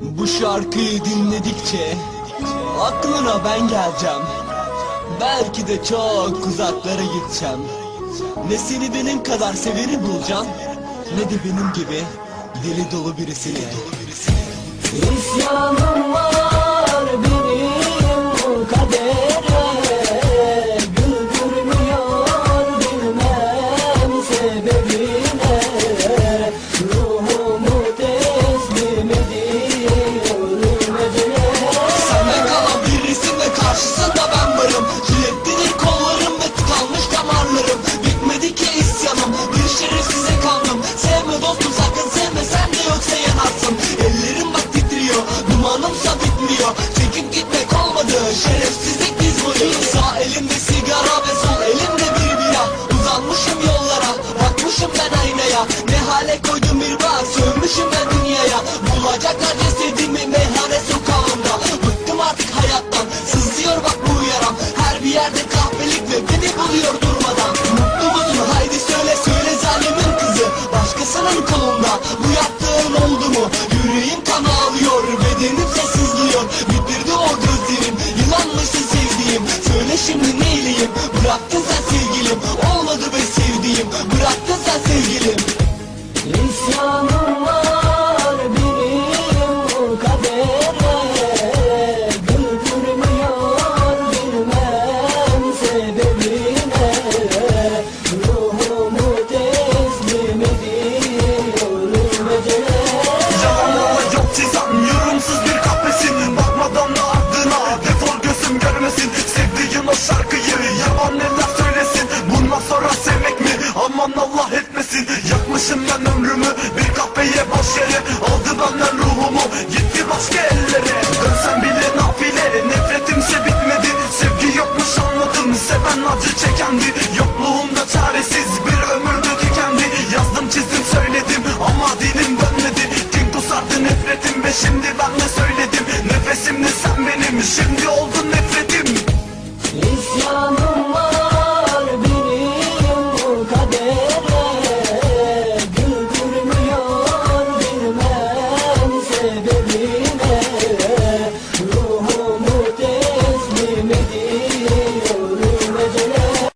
Bu şarkıyı dinledikçe aklına ben geleceğim. Belki de çok uzaklara gideceğim. Ne seni benim kadar seveni bulacağım ne de benim gibi deli dolu birisini. İsyanım var. Almışım ben ömrümü bir kahveye boş yere. Aldı benden ruhumu gitti başka ellere. Dönsem bile nafile nefretimse bitmedi. Sevgi yokmuş anladım seven acı çekendi. Yokluğumda çaresiz bir ömürde tükendi. Yazdım çizdim söyledim ama dilim dönmedi. Kim kusardı nefretim ve şimdi ben ne söyledim. Nefesimdi sen benim şimdi oldun nefret.